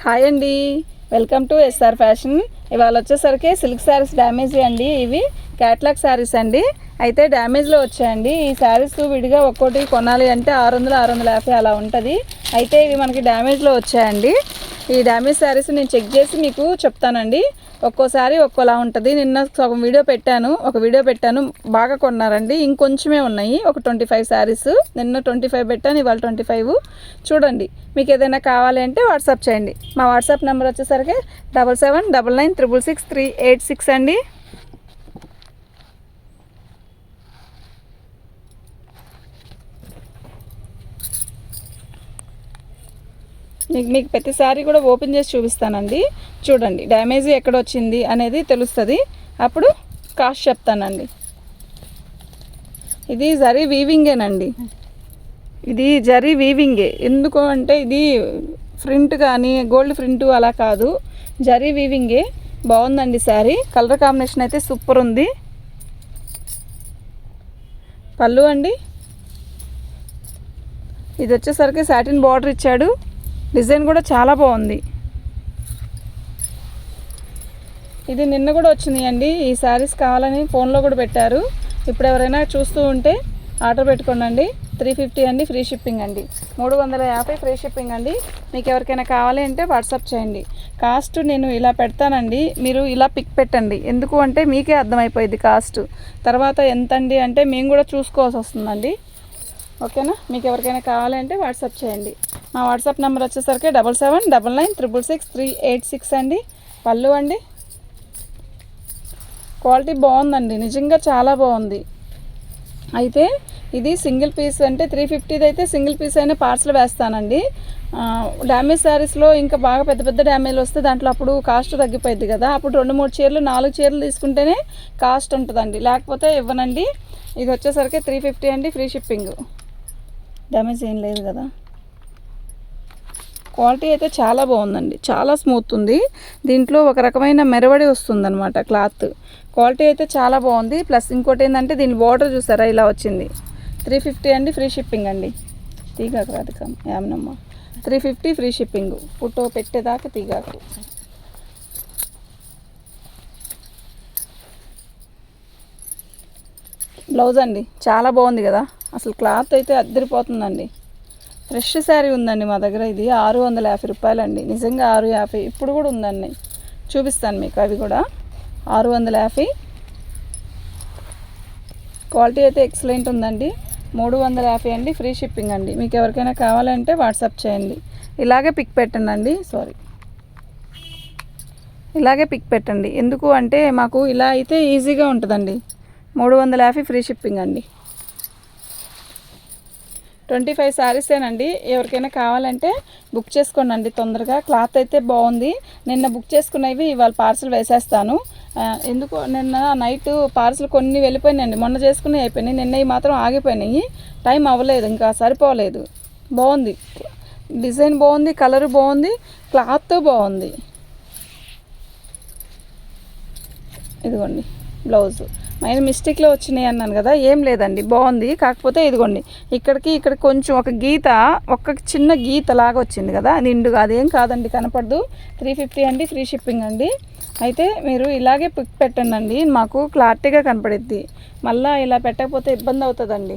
Hi అండి. Welcome to SR fashion ఇవాళ వచ్చేసరికి సిల్క్ శారీస్ డ్యామేజ్ అండి ఇవి. క్యాట్లాగ్ శారీస్ అండి. అయితే డ్యామేజ్లో వచ్చాయండి. ఈ శారీస్ విడిగా ఒక్కోటి కొనాలి అంటే ఆరు వందలు ఆరు వందల యాభై అలా ఉంటుంది. అయితే ఇవి మనకి డ్యామేజ్లో వచ్చాయండి. ఈ డ్యామేజ్ శారీస్ నేను చెక్ చేసి మీకు చెప్తానండి. ఒక్కోసారి ఒక్కోలా ఉంటుంది. నిన్న ఒక వీడియో పెట్టాను. ఒక వీడియో పెట్టాను. బాగా కొన్నారండి. ఇంకొంచమే ఉన్నాయి. ఒక ట్వంటీ ఫైవ్ శారీస్ నిన్న ట్వంటీ ఫైవ్ పెట్టాను. ఇవాళ ట్వంటీ ఫైవ్ చూడండి. మీకు ఏదైనా కావాలి అంటే వాట్సాప్ చేయండి. మా వాట్సాప్ నెంబర్ వచ్చేసరికి double seven double nine triple six three eight six అండి. మీకు మీకు ప్రతిసారి కూడా ఓపెన్ చేసి చూపిస్తానండి. చూడండి డ్యామేజ్ ఎక్కడ వచ్చింది అనేది తెలుస్తుంది. అప్పుడు కాస్ట్ చెప్తానండి. ఇది జరీ వీవింగేనండి. ఇది జరీ వీవింగే. ఎందుకు అంటే ఇది ప్రింట్ కానీ గోల్డ్ ప్రింట్ అలా కాదు. జరీ వీవింగే. బాగుందండి శారీ. కలర్ కాంబినేషన్ అయితే సూపర్ ఉంది. పళ్ళు అండి. ఇది వచ్చేసరికి సాటిన్ బార్డర్ ఇచ్చాడు. డిజైన్ కూడా చాలా బాగుంది. ఇది నిన్న కూడా వచ్చింది అండి. ఈ శారీస్ కావాలని ఫోన్లో కూడా పెట్టారు. ఇప్పుడు ఎవరైనా చూస్తూ ఉంటే ఆర్డర్ పెట్టుకోండి త్రీ ఫిఫ్టీ అండి ఫ్రీ షిప్పింగ్ అండి. మూడు వందల యాభై ఫ్రీ షిప్పింగ్ అండి. మీకు ఎవరికైనా కావాలి అంటే వాట్సాప్ చేయండి. కాస్ట్ నేను ఇలా పెడతానండి. మీరు ఇలా పిక్ పెట్టండి. ఎందుకు అంటే మీకే అర్థమైపోయింది కాస్ట్. తర్వాత ఎంత అండి అంటే మేము కూడా చూసుకోవాల్సి వస్తుందండి. ఓకేనా? మీకు ఎవరికైనా కావాలి అంటే వాట్సాప్ చేయండి. మా వాట్సాప్ నెంబర్ వచ్చేసరికి double seven double nine triple six three eight six అండి. పళ్ళు అండి. క్వాలిటీ బాగుందండి. నిజంగా చాలా బాగుంది. అయితే ఇది సింగిల్ పీస్ అంటే త్రీ ఫిఫ్టీది అయితే సింగిల్ పీస్ అయినా పార్సల్ వేస్తానండి. డ్యామేజ్ శారీస్లో ఇంకా బాగా పెద్ద పెద్ద డ్యామేజ్ వస్తే దాంట్లో అప్పుడు కాస్ట్ తగ్గిపోయింది కదా. అప్పుడు రెండు మూడు చీరలు నాలుగు చీరలు తీసుకుంటేనే కాస్ట్ ఉంటుందండి. లేకపోతే ఇవ్వనండి. ఇది వచ్చేసరికి త్రీ ఫిఫ్టీ అండి ఫ్రీ షిప్పింగ్. డ్యామేజ్ ఏం లేదు కదా. క్వాలిటీ అయితే చాలా బాగుందండి. చాలా స్మూత్ ఉంది. దీంట్లో ఒక రకమైన మెరవడి వస్తుందన్నమాట క్లాత్. క్వాలిటీ అయితే చాలా బాగుంది. ప్లస్ ఇంకోటి ఏంటంటే దీని బార్డర్ చూసారా? ఇలా వచ్చింది. త్రీ ఫిఫ్టీ అండి ఫ్రీ షిప్పింగ్ అండి. తీగాకు రాధికం యామనమ్మ. Three fifty free shipping. Photo పెట్టేదాకా తీగాకు. బ్లౌజ్ అండి. చాలా బాగుంది కదా. అసలు క్లాత్ అయితే అద్దరిపోతుందండి. ఫ్రెష్ శారీ ఉందండి మా దగ్గర. ఇది ఆరు వందల యాభై రూపాయలండి. నిజంగా ఆరు యాభై. ఇప్పుడు కూడా ఉందండి. చూపిస్తాను మీకు అవి కూడా. ఆరు వందల యాభై. క్వాలిటీ అయితే ఎక్సలెంట్ ఉందండి. మూడు వందల యాభై అండి. ఫ్రీ షిప్పింగ్ అండి. మీకు ఎవరికైనా కావాలంటే వాట్సాప్ చేయండి. ఇలాగే పిక్ పెట్టండి సారీ. ఇలాగే పిక్ పెట్టండి. ఎందుకు అంటే మాకు ఇలా అయితే ఈజీగా ఉంటుందండి. మూడు వందల యాభై ఫ్రీ షిప్పింగ్ అండి. ట్వంటీ ఫైవ్ శారీసేనండి ఎవరికైనా కావాలంటే బుక్ చేసుకోండి తొందరగా. క్లాత్ అయితే బాగుంది. నిన్న బుక్ చేసుకున్నవి ఇవాళ పార్సల్ వేసేస్తాను. ఎందుకు? నిన్న నైట్ పార్సల్ కొన్ని వెళ్ళిపోయినాయండి. మొన్న చేసుకుని అయిపోయినాయి. నిన్నవి మాత్రం ఆగిపోయినాయి. టైం అవ్వలేదు. ఇంకా సరిపోలేదు. బాగుంది. డిజైన్ బాగుంది. కలర్ బాగుంది. క్లాత్ బాగుంది. ఇదిగోండి. బ్లౌజు. నేను మిస్టేక్లో వచ్చినాయి అన్నాను కదా ఏం లేదండి బాగుంది కాకపోతే ఇదిగోండి ఇక్కడికి ఇక్కడ కొంచెం ఒక గీత ఒక చిన్న గీత లాగా వచ్చింది కదా నిండుగా అదేం కాదండి కనపడదు త్రీ ఫిఫ్టీ అండి ఫ్రీ షిప్పింగ్ అండి. అయితే మీరు ఇలాగే పిక్ పెట్టండి మాకు క్లారిటీగా కనపడిద్ది. మళ్ళీ ఇలా పెట్టకపోతే ఇబ్బంది అవుతుందండి.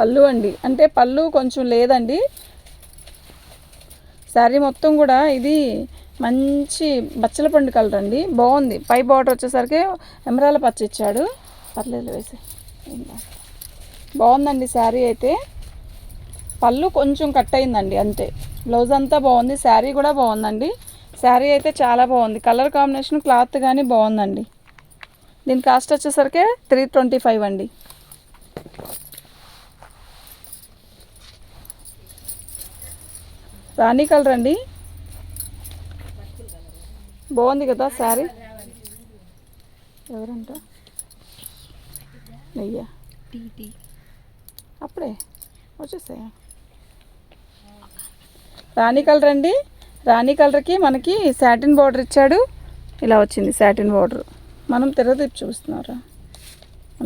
పళ్ళు అండి. అంటే పళ్ళు కొంచెం లేదండి. శారీ మొత్తం కూడా ఇది మంచి బచ్చల పండు కలర్ అండి. బాగుంది. పై బార్డర్ వచ్చేసరికి ఎమరాల పచ్చ ఇచ్చాడు. పర్లేదు వేసి. బాగుందండి శారీ అయితే. పళ్ళు కొంచెం కట్ అయిందండి అంతే. బ్లౌజ్ అంతా బాగుంది. శారీ కూడా బాగుందండి. శారీ అయితే చాలా బాగుంది. కలర్ కాంబినేషన్ క్లాత్ కానీ బాగుందండి. దీని కాస్ట్ వచ్చేసరికి త్రీ ట్వంటీ ఫైవ్ అండి. రాణి కలర్ అండి. బాగుంది కదా శారీ? ఎవరంట? నెయ్యా? అప్పుడే వచ్చేసాయా? రాణి కలర్ అండి. రాణి కలర్కి మనకి సాటిన్ బార్డర్ ఇచ్చాడు. ఇలా వచ్చింది సాటిన్ బార్డర్. మనం తిరగతిప్పి చూస్తున్నారా?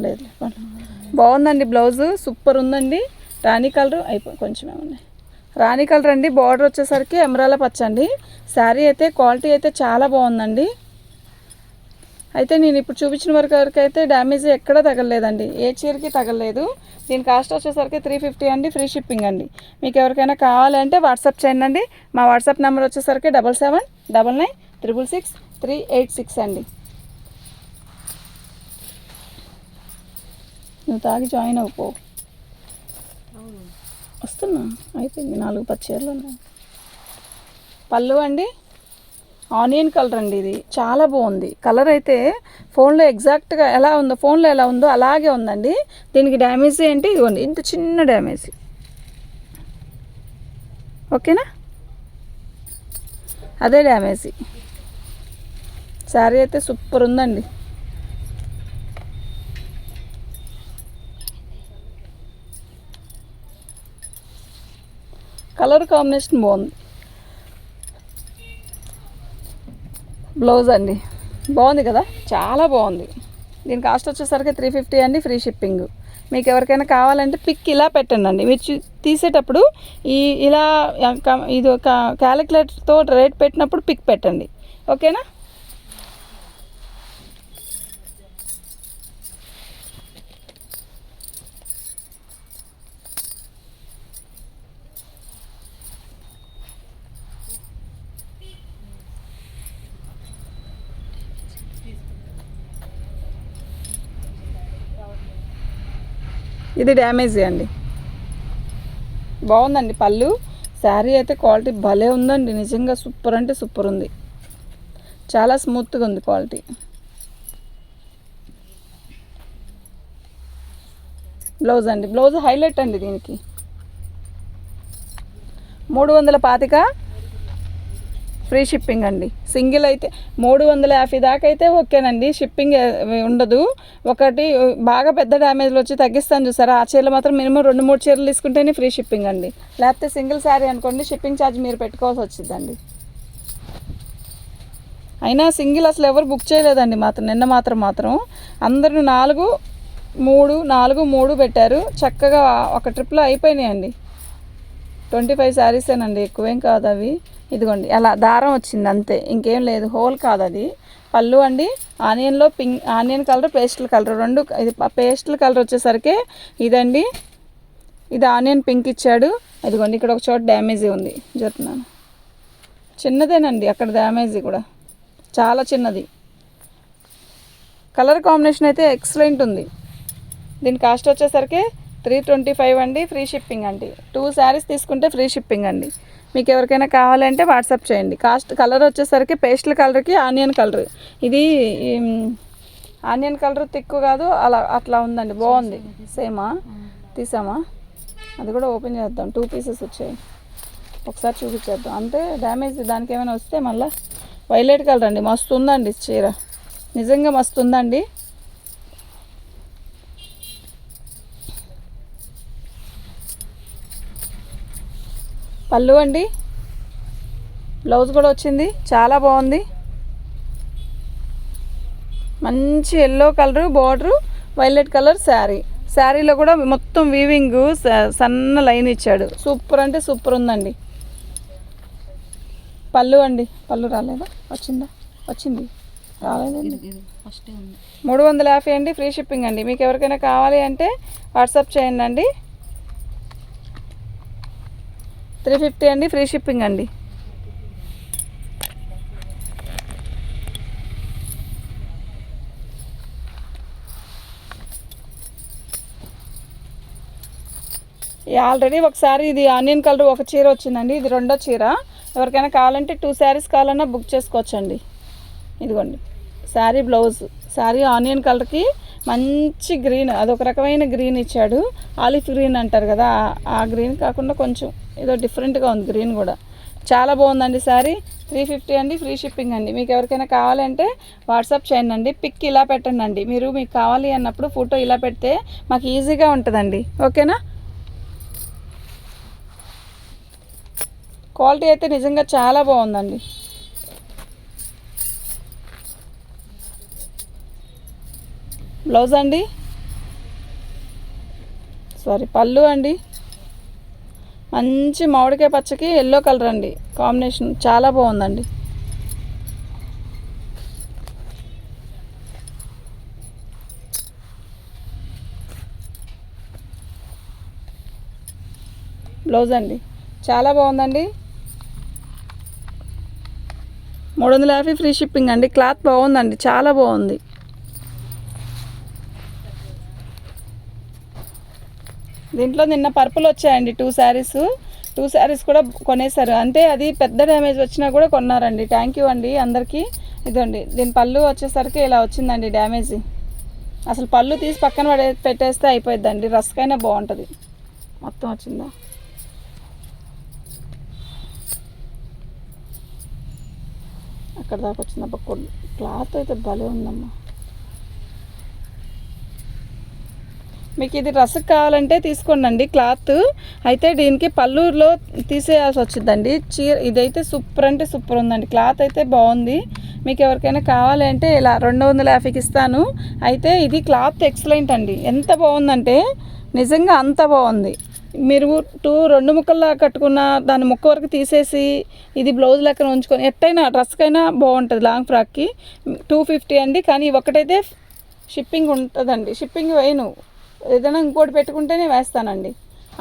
లేదు. బాగుందండి బ్లౌజ్. సూపర్ ఉందండి. రాణి కలర్ అయిపో కొంచెం ఏమన్నా రాణి కలర్ అండి. బార్డర్ వచ్చేసరికి ఎమరాల పచ్చండి. శారీ అయితే క్వాలిటీ అయితే చాలా బాగుందండి. అయితే నేను ఇప్పుడు చూపించిన వరకు వరకు అయితే డ్యామేజ్ ఎక్కడ తగలలేదండి. ఏ చీరకి తగలలేదు. దీని కాస్ట్ వచ్చేసరికి త్రీ ఫిఫ్టీ అండి. ఫ్రీ షిప్పింగ్ అండి. మీకు ఎవరికైనా కావాలంటే వాట్సాప్ చేయండి అండి. మా వాట్సాప్ నెంబర్ వచ్చేసరికి double seven double nine triple six three eight six అండి. నువ్వు తాగి జాయిన్ అవ్వపో వస్తున్నా. అయిపోయింది. నాలుగు పచ్చేర్లు ఉన్నాయి. పళ్ళు అండి. ఆనియన్ కలర్ అండి ఇది. చాలా బాగుంది. కలర్ అయితే ఫోన్లో ఎగ్జాక్ట్గా ఎలా ఉందో ఫోన్లో ఎలా ఉందో అలాగే ఉందండి. దీనికి డ్యామేజ్ ఏంటి? ఇదిగోండి. ఇంత చిన్న డ్యామేజ్. ఓకేనా? అదే డ్యామేజ్. శారీ అయితే సూపర్ ఉందండి. కలర్ కాంబినేషన్ బాగుంది. బ్లౌజ్ అండి. బాగుంది కదా? చాలా బాగుంది. దీని కాస్ట్ వచ్చేసరికి త్రీ ఫిఫ్టీ అండి ఫ్రీ షిప్పింగ్. మీకు ఎవరికైనా కావాలంటే పిక్ ఇలా పెట్టండి అండి మీరు చూ- తీసేటప్పుడు ఈ ఇలా ఇది ఒక క్యాలిక్యులేటర్తో రేట్ పెట్టినప్పుడు పిక్ పెట్టండి. ఓకేనా? ఇది డ్యామేజ్ అండి బాగుందండి పళ్ళు. శారీ అయితే క్వాలిటీ భలే ఉందండి. నిజంగా సూపర్ అంటే సూపర్ ఉంది. చాలా స్మూత్గా ఉంది క్వాలిటీ. బ్లౌజ్ అండి. బ్లౌజ్ హైలైట్ అండి దీనికి. మూడు వందల పాతిక ఫ్రీ షిప్పింగ్ అండి. సింగిల్ అయితే మూడు వందల యాభై దాకా అయితే ఓకేనండి. షిప్పింగ్ ఉండదు. ఒకటి బాగా పెద్ద డ్యామేజ్లు వచ్చి తగ్గిస్తాను చూసారా? ఆ చీరలు మాత్రం మినిమం రెండు మూడు చీరలు తీసుకుంటేనే ఫ్రీ షిప్పింగ్ అండి. లేకపోతే సింగిల్ శారీ అనుకోండి షిప్పింగ్ ఛార్జ్ మీరు పెట్టుకోవాల్సి వచ్చిందండి. అయినా సింగిల్ అసలు ఎవరు బుక్ చేయలేదండి మాత్రం నిన్న మాత్రం మాత్రం. అందరూ నాలుగు మూడు నాలుగు మూడు పెట్టారు. చక్కగా ఒక ట్రిప్లో అయిపోయినాయండి. ట్వంటీ ఫైవ్ శారీసేనండి ఎక్కువేం కాదు అవి ఇదిగోండి అలా దారం వచ్చింది అంతే ఇంకేం లేదు హోల్ కాదు అది. పళ్ళు అండి ఆనియన్లో pink onion colour pastel colour రెండు ఇది పేస్టల్ కలర్ వచ్చేసరికి ఇదండి ఇది ఆనియన్ పింక్ ఇచ్చాడు. ఇదిగోండి ఇక్కడ ఒక చోట డ్యామేజ్ ఉంది చెప్తున్నాను చిన్నదేనండి అక్కడ డ్యామేజ్ కూడా చాలా చిన్నది. కలర్ కాంబినేషన్ అయితే ఎక్సలెంట్ ఉంది. దీని కాస్ట్ వచ్చేసరికి త్రీ ట్వంటీ ఫైవ్ అండి ఫ్రీ షిప్పింగ్ అండి. టూ శారీస్ తీసుకుంటే ఫ్రీ షిప్పింగ్ అండి. మీకు ఎవరికైనా కావాలంటే వాట్సాప్ చేయండి. కాస్ట్ కలర్ వచ్చేసరికి పేస్టల్ కలర్కి ఆనియన్ కలర్. ఇది ఆనియన్ కలర్ తిక్కు కాదు అలా అట్లా ఉందండి. బాగుంది. సేమా? తీసామా? అది కూడా ఓపెన్ చేద్దాం. టూ పీసెస్ వచ్చాయి. ఒకసారి చూపించేద్దాం. అంటే డ్యామేజ్ దానికి ఏమైనా వస్తే మళ్ళీ వైలెట్ కలర్ అండి. మస్తు ఉందండి చీర. నిజంగా మస్తు ఉందండి పళ్ళు అండి. బ్లౌజ్ కూడా వచ్చింది. చాలా బాగుంది. మంచి yellow colour border violet colour sari. శారీలో కూడా మొత్తం వీవింగ్ సన్న లైన్ ఇచ్చాడు. సూపర్ అంటే సూపర్ ఉందండి. పళ్ళు అండి. పళ్ళు రాలేదా? వచ్చిందా? వచ్చింది. రాలేదండి. మూడు వందల యాభై అండి. ఫ్రీ షిప్పింగ్ అండి. మీకు ఎవరికైనా కావాలి అంటే వాట్సాప్ చేయండి అండి. త్రీ ఫిఫ్టీ అండి ఫ్రీ షిప్పింగ్ అండి. ఆల్రెడీ ఒకసారి ఇది ఆనియన్ కలర్ ఒక చీర వచ్చిందండి ఇది రెండో చీర. ఎవరికైనా కావాలంటే టూ శారీస్ కావాలన్నా బుక్ చేసుకోవచ్చండి. ఇదిగోండి శారీ బ్లౌజ్ శారీ ఆనియన్ కలర్కి మంచి గ్రీన్ అదొక రకమైన గ్రీన్ ఇచ్చాడు. ఆలిఫ్ గ్రీన్ అంటారు కదా ఆ- గ్రీన్ కాకుండా కొంచెం ఏదో డిఫరెంట్గా ఉంది గ్రీన్ కూడా. చాలా బాగుందండి సారీ. త్రీ ఫిఫ్టీ అండి ఫ్రీ షిప్పింగ్ అండి. మీకు ఎవరికైనా కావాలంటే వాట్సాప్ చేయండి అండి పిక్ ఇలా పెట్టండి అండి మీరు మీకు కావాలి అన్నప్పుడు ఫోటో ఇలా పెడితే మాకు ఈజీగా ఉంటుందండి. ఓకేనా? క్వాలిటీ అయితే నిజంగా చాలా బాగుందండి. బ్లౌజ్ అండి? సారీ పళ్ళు అండి. మంచి మామిడికాయ పచ్చకి ఎల్లో కలర్ అండి. కాంబినేషన్ చాలా బాగుందండి. బ్లౌజ్ అండి. చాలా బాగుందండి. మూడు వందల యాభై ఫ్రీ షిప్పింగ్ అండి. క్లాత్ బాగుందండి. చాలా బాగుంది. దీంట్లో నిన్న పర్పుల్ వచ్చాయండి టూ శారీస్ టూ శారీస్ కూడా కొనేసారు అంటే అది పెద్ద డ్యామేజ్ వచ్చినా కూడా కొన్నారండి. థ్యాంక్ యూ అండి అందరికీ. ఇదండి దీని పళ్ళు వచ్చేసరికి ఇలా వచ్చిందండి డ్యామేజ్ అసలు పళ్ళు తీసి పక్కన పడే పెట్టేస్తే అయిపోద్దండి రస్కైనా బాగుంటుంది. మొత్తం వచ్చిందా? అక్కడ దాకా వచ్చిందబ్బా క్లాత్ అయితే భలే ఉందమ్మా. మీకు ఇది రసకు కావాలంటే తీసుకోండి క్లాత్ అయితే దీనికి పల్లూరులో తీసేయాల్సి వచ్చిందండి. చీర ఇదైతే సూపర్ అంటే సూపర్ ఉందండి. క్లాత్ అయితే బాగుంది. మీకు ఎవరికైనా కావాలి అంటే ఇలా రెండు వందల యాభైకి ఇస్తాను. అయితే ఇది క్లాత్ ఎక్సలెంట్ అండి. ఎంత బాగుందంటే నిజంగా అంత బాగుంది. మీరు టూ రెండు ముక్కల్లా కట్టుకున్న దాని ముక్క వరకు తీసేసి ఇది బ్లౌజ్ లెక్కన ఉంచుకొని ఎట్టయినా డ్రెస్కైనా బాగుంటుంది లాంగ్ ఫ్రాక్కి. టూ ఫిఫ్టీ అండి. కానీ ఒకటైతే షిప్పింగ్ ఉంటుందండి. షిప్పింగ్ వేయను. ఏదైనా ఇంకోటి పెట్టుకుంటేనే వేస్తానండి.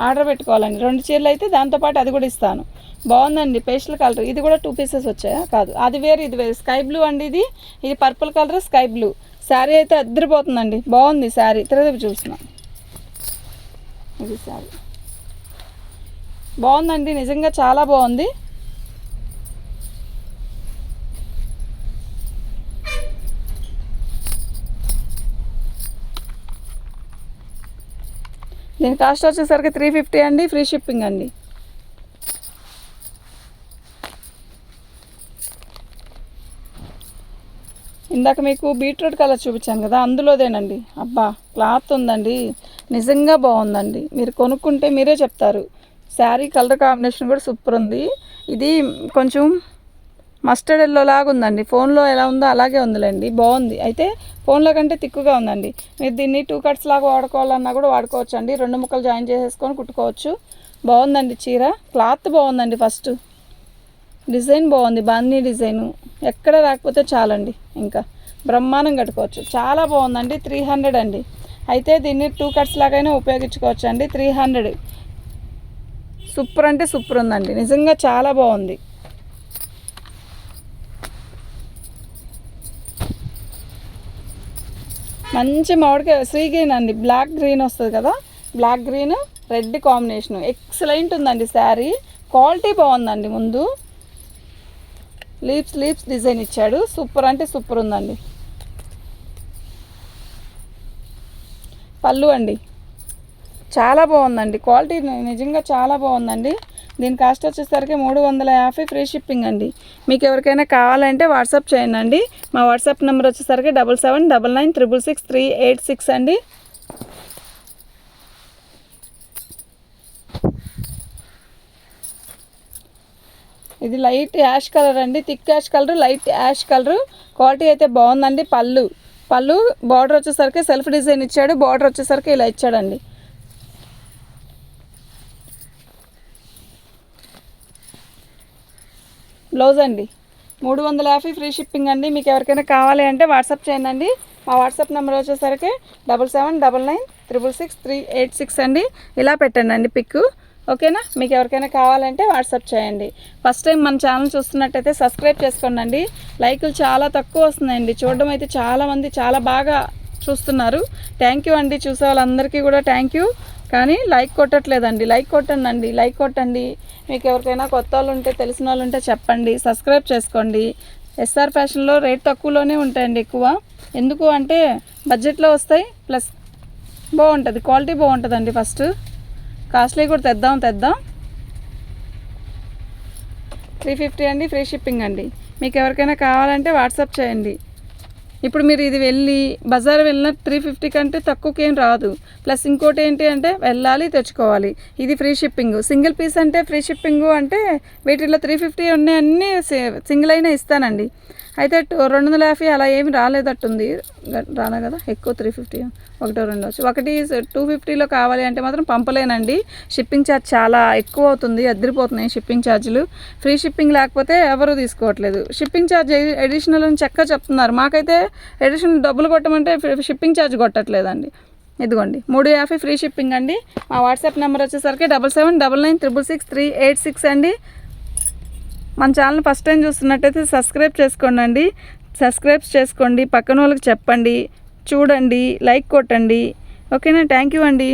ఆర్డర్ పెట్టుకోవాలండి. రెండు చీరలు అయితే దాంతోపాటు అది కూడా ఇస్తాను. బాగుందండి పేస్టల్ కలర్. ఇది కూడా టూ పీసెస్ వచ్చాయా? కాదు. అది వేరు ఇది వేరు. స్కై బ్లూ అండి ఇది. ఇది purple colour sky blue. Sari అయితే అద్దరిపోతుందండి. బాగుంది శారీ. తిరగదు చూసిన ఇది శారీ. బాగుందండి నిజంగా చాలా బాగుంది. దీని కాస్ట్ వచ్చేసరికి త్రీ ఫిఫ్టీ అండి ఫ్రీ షిప్పింగ్ అండి. ఇందాక మీకు బీట్రూట్ కలర్ చూపించాను కదా అందులోదేనండి. అబ్బా క్లాత్ ఉందండి నిజంగా బాగుందండి. మీరు కొనుక్కుంటే మీరే చెప్తారు. శారీ కలర్ కాంబినేషన్ కూడా సూపర్ ఉంది. ఇది కొంచెం మస్టర్డ్ ఎల్లో లాగా ఉందండి. ఫోన్లో ఎలా ఉందో అలాగే ఉందిలేండి. బాగుంది. అయితే ఫోన్లో కంటే తిక్కుగా ఉందండి. మీరు దీన్ని టూ కట్స్ లాగా వాడుకోవాలన్నా కూడా వాడుకోవచ్చు అండి రెండు ముక్కలు జాయిన్ చేసేసుకొని కుట్టుకోవచ్చు. బాగుందండి చీర. క్లాత్ బాగుందండి ఫస్ట్ డిజైన్ బాగుంది. బాందీ డిజైను ఎక్కడ రాకపోతే చాలండి. ఇంకా బ్రహ్మాండం కట్టుకోవచ్చు. చాలా బాగుందండి. త్రీ హండ్రెడ్ అండి. అయితే దీన్ని టూ కట్స్ లాగైనా ఉపయోగించుకోవచ్చు అండి త్రీ హండ్రెడ్ సూపర్ అంటే సూపర్ ఉందండి. నిజంగా చాలా బాగుంది. మంచి మామిడికాయ సీ గ్రీన్ అండి బ్లాక్ గ్రీన్ వస్తుంది కదా? Black green red combination excellent ఉందండి శారీ. క్వాలిటీ బాగుందండి ముందు. లీప్స్ లీప్స్ డిజైన్ ఇచ్చాడు. సూపర్ అంటే సూపర్ ఉందండి. పళ్ళు అండి. చాలా బాగుందండి. క్వాలిటీ నిజంగా చాలా బాగుందండి. దీని కాస్ట్ వచ్చేసరికి మూడు వందల యాభై ఫ్రీ షిప్పింగ్ అండి. మీకు ఎవరికైనా కావాలంటే వాట్సాప్ చేయండి అండి. మా వాట్సాప్ నెంబర్ వచ్చేసరికి double seven double nine triple six three eight six అండి. ఇది లైట్ యాష్ కలర్ అండి. Thick ash colour light ash colour quality అయితే బాగుందండి పళ్ళు. పళ్ళు బార్డర్ వచ్చేసరికి సెల్ఫ్ డిజైన్ ఇచ్చాడు. బార్డర్ వచ్చేసరికి ఇలా ఇచ్చాడండి. బ్లౌజ్ అండి. మూడు వందల యాభై ఫ్రీ షిప్పింగ్ అండి. మీకు ఎవరికైనా కావాలి అంటే వాట్సాప్ చేయండి మా వాట్సాప్ నెంబర్ వచ్చేసరికి double seven double nine triple six three eight six అండి. ఇలా పెట్టండి అండి పిక్. ఓకేనా? మీకు ఎవరికైనా కావాలంటే వాట్సాప్ చేయండి. ఫస్ట్ టైం మన ఛానల్ చూస్తున్నట్టయితే సబ్స్క్రైబ్ చేసుకోండి లైకులు చాలా తక్కువ వస్తున్నాయండి. చూడడం అయితే చాలామంది చాలా బాగా చూస్తున్నారు. థ్యాంక్ యూ అండి. చూసే వాళ్ళందరికీ కూడా థ్యాంక్ యూ. కానీ లైక్ కొట్టట్లేదండి. లైక్ కొట్టండి అండి లైక్ కొట్టండి. మీకు ఎవరికైనా కొత్త వాళ్ళు ఉంటే తెలిసిన వాళ్ళు ఉంటే చెప్పండి. సబ్స్క్రైబ్ చేసుకోండి. ఎస్ఆర్ ఫ్యాషన్లో రేట్ తక్కువలోనే ఉంటాయండి ఎక్కువ. ఎందుకు అంటే బడ్జెట్లో వస్తాయి ప్లస్ బాగుంటుంది. క్వాలిటీ బాగుంటుందండి ఫస్ట్. కాస్ట్లీ కూడా తెద్దాం తెద్దాం. త్రీ ఫిఫ్టీ అండి ఫ్రీ షిప్పింగ్ అండి. మీకు ఎవరికైనా కావాలంటే వాట్సాప్ చేయండి. ఇప్పుడు మీరు ఇది వెళ్ళి బజార్ వెళ్ళిన త్రీ ఫిఫ్టీ కంటే తక్కువకేం రాదు. ప్లస్ ఇంకోటి ఏంటి అంటే వెళ్ళాలి తెచ్చుకోవాలి. ఇది ఫ్రీ షిప్పింగ్. సింగిల్ పీస్ అంటే ఫ్రీ షిప్పింగ్ అంటే వీటిలో త్రీ ఫిఫ్టీ ఉన్నాయన్ని సింగిల్ అయినా ఇస్తానండి. అయితే రెండు వందల యాభై అలా ఏమి రాలేదట్టుంది. గ- రాలే కదా? ఎక్కువ త్రీ ఫిఫ్టీ ఒకటో రెండు వచ్చి. ఒకటి టూ ఫిఫ్టీలో కావాలి అంటే మాత్రం పంపలేనండి. షిప్పింగ్ ఛార్జ్ చాలా ఎక్కువ అవుతుంది అద్దరిపోతున్నాయి షిప్పింగ్ ఛార్జీలు ఫ్రీ షిప్పింగ్ లేకపోతే ఎవరు తీసుకోవట్లేదు. షిప్పింగ్ ఛార్జ్ అడిషనల్ అని చక్కగా చెప్తున్నారు. మాకైతే అడిషనల్ డబ్బులు కొట్టమంటే షిప్పింగ్ ఛార్జ్ కొట్టట్లేదండి. ఇదిగోండి మూడు యాభై ఫ్రీ షిప్పింగ్ అండి. మా వాట్సాప్ నెంబర్ వచ్చేసరికి double seven double nine triple six three eight six అండి. మన ఛానల్ ఫస్ట్ టైం చూస్తున్నట్టయితే సబ్స్క్రైబ్ చేసుకోండి అండి సబ్స్క్రైబ్ చేసుకోండి. పక్కన వాళ్ళకి చెప్పండి. చూడండి లైక్ కొట్టండి. ఓకేనా? థ్యాంక్ యూ అండి.